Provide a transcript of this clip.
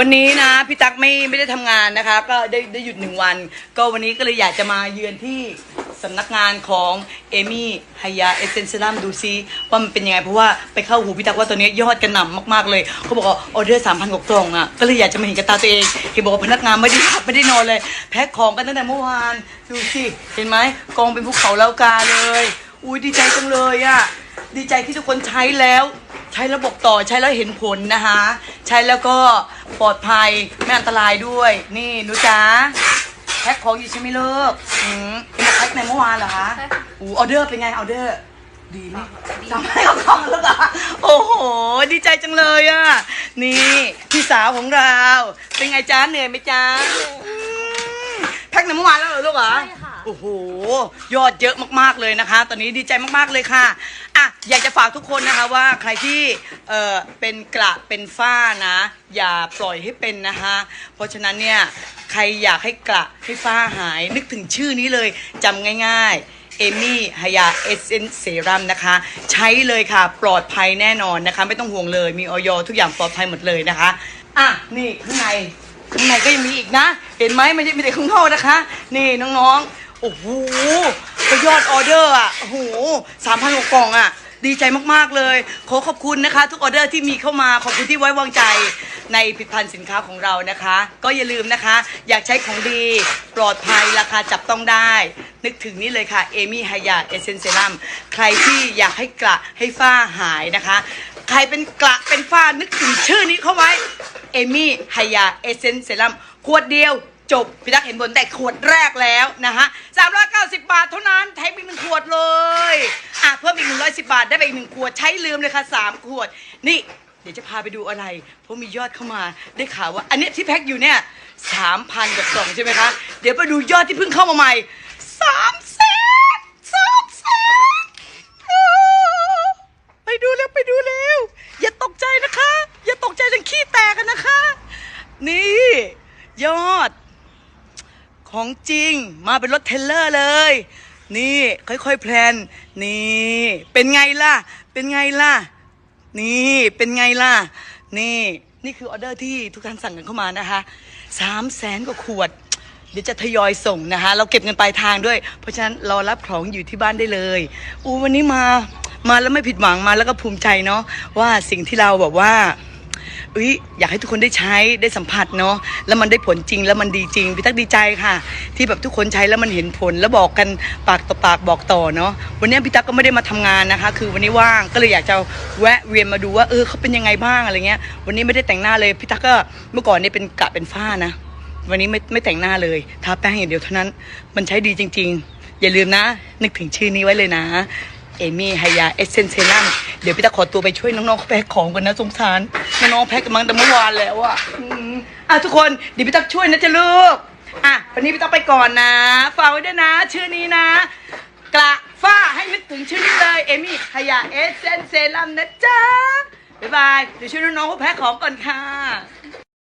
วันนี้นะพี่ตั๊กไม่ไม่ได้ทำงานนะคะ ก็ได้ได้หยุดหนึ่งวัน ก็วันนี้ก็เลยอยากจะมาเยือนที่สำนักงานของเอมี่ไฮยาเอเซนเซลัมดูซิว่ามันเป็นยังไง เพราะว่าไปเข้าหูพี่ตั๊กว่าตอนนี้ยอดกระหน่ำมากๆเลย เขาบอกว่าออเดอร์สามพันกว่ากล่องอะก็เลยอยากจะมาเห็นกับตาตัวเองเห็นบอกว่าพนักงานไม่ได้พักไม่ได้นอนเลย แพ็คของกันตั้งแต่เมื่อวานดูสิเห็นไหมกองเป็นภูเขาแล้วกาเลย อุ้ยดีใจจังเลยอะดีใจที่ทุกคนใช้แล้ว ใช้แล้วบต่อใช้แล้วเห็นผลนะคะ ใช้แล้วก็ ปลอดภัยไม่อันตรายด้วย นี่หนูจ๋าแพ็คของอยู่ใช่ไหมลูกอืมเป็นแพ็คในเมื่อวานเหรอคะใช่ค่ะ อูออเดอร์เป็นไงออเดอร์ ดีไหมจำให้เขาของแล้วเหรอโอ้โห ดีใจจังเลยอะ นี่พี่สาวของเรา เป็นไงจ้าเหนื่อยไหมจ้าอืมแพ็คในเมื่อวานแล้วเหรอลูกเหรอ ใช่ค่ะ โอ้โห ยอดเยอะมากๆเลยนะคะ ตอนนี้ดีใจมากๆเลยค่ะอะอยากจะฝากทุกคนนะคะว่าใครที่เอ่อเป็นกระเป็นฝ้านะ อย่าปล่อยให้เป็นนะคะ เพราะฉะนั้นเนี่ยใครอยากให้กระให้ฝ้าหายนึกถึงชื่อนี้เลยจำง่ายๆเอมี่ฮายาเอสเซนเซรัมนะคะ ใช้เลยค่ะ ปลอดภัยแน่นอนนะคะ ไม่ต้องห่วงเลยมีออยทุกอย่างปลอดภัยหมดเลยนะคะอะนี่ข้างในข้างในก็ยังมีอีกนะ เห็นไหมไม่ใช่มีแต่ข้างนอกนะคะ นี่น้องๆ โอ้โหไปยอดออเดอร์อะ โอ้โหสามพันกกล่องอะ ดีใจมากๆเลย ขอขอบคุณนะคะ ทุกออเดอร์ที่มีเข้ามา ขอบคุณที่ไว้วางใจในผลิตภัณฑ์สินค้าของเรานะคะ ก็อย่าลืมนะคะ อยากใช้ของดี ปลอดภัย ราคาจับต้องได้ นึกถึงนี่เลยค่ะ เอมี่ไฮยาเอเซนเซรัมใครที่อยากให้กระให้ฝ้าหายนะคะ ใครเป็นกระเป็นฝ้านึกถึงชื่อนี้เข้าไว้ เอมี่ไฮยาเอเซนเซรัมขวดเดียว จบพี่ตักเห็นบนแต่ขวดแรกแล้วนะฮะ390บาทเท่านั้นแถมอีกหนึ่งขวดเลยอะเพิ่มอีก110บาทได้ไปอีกหนึ่งขวดใช้ลืมเลยค่ะ3ขวด นี่เดี๋ยวจะพาไปดูอะไร เพราะมียอดเข้ามาได้ข่าวว่า อันเนี้ยที่แพ็คอยู่เนี่ย3,000กับสองใช่ไหมคะ เดี๋ยวไปดูยอดที่เพิ่งเข้ามาใหม่3แส ของจริงมาเป็นรถเทลเลอร์เลย นี่ค่อยๆแพลนนี่เป็นไงล่ะ เป็นไงล่ะ นี่เป็นไงล่ะ นี่นี่คือออเดอร์ที่ทุกท่านสั่งกันเข้ามานะคะสามแสนกว่าขวด เดี๋ยวจะทยอยส่งนะคะ เราเก็บเงินปลายทางด้วย เพราะฉะนั้นรอรับของอยู่ที่บ้านได้เลยอูวันนี้มามาแล้วไม่ผิดหวังมาแล้วก็ภูมิใจเนาะว่าสิ่งที่เราแบบว่า เอ้ยอยากให้ทุกคนได้ใช้ได้สัมผัสเนาะแล้วมันได้ผลจริงแล้วมันดีจริงพี่ตั๊กดีใจค่ะ ที่แบบทุกคนใช้แล้วมันเห็นผลแล้วบอกกันปากต่อปากบอกต่อเนาะวันนี้พี่ตั๊กก็ไม่ได้มาทำงานนะคะ คือวันนี้ว่างก็เลยอยากจะแวะเวียนมาดูว่าเออเขาเป็นยังไงบ้างอะไรเงี้ย วันนี้ไม่ได้แต่งหน้าเลยพี่ตั๊กก็เมื่อก่อนเนี่ยเป็นกะเป็นฝ้านะวันนี้ไม่ไม่แต่งหน้าเลยทาแป้งอย่างเดียวเท่านั้นมันใช้ดีจริง ๆ อย่าลืมนะ นึกถึงชื่อนี้ไว้เลยนะเอมี่ไฮยาเอเซนเซรัมเดี๋ยวพี่ตาขอตัวไปช่วยน้องๆเขาแพ็คของกันนะสงสาร น้องแพ็กันมาตั้งแต่เมื่อวานแล้วอะอืมอะทุกคนเดี๋ยวพี่ตักช่วยนะจ๊ะลูกอะวันนี้พี่ตักไปก่อนนะฝากไว้ด้วยนะ ชื่อนี้นะ กระฝ้าให้นึกถึงชื่อนี้เลยเอมี่ขยาเอเซนเซรัมนะจ๊ะบ๊ายบายเดี๋ยวช่วยน้องๆเขาแพ็คของก่อนค่ะ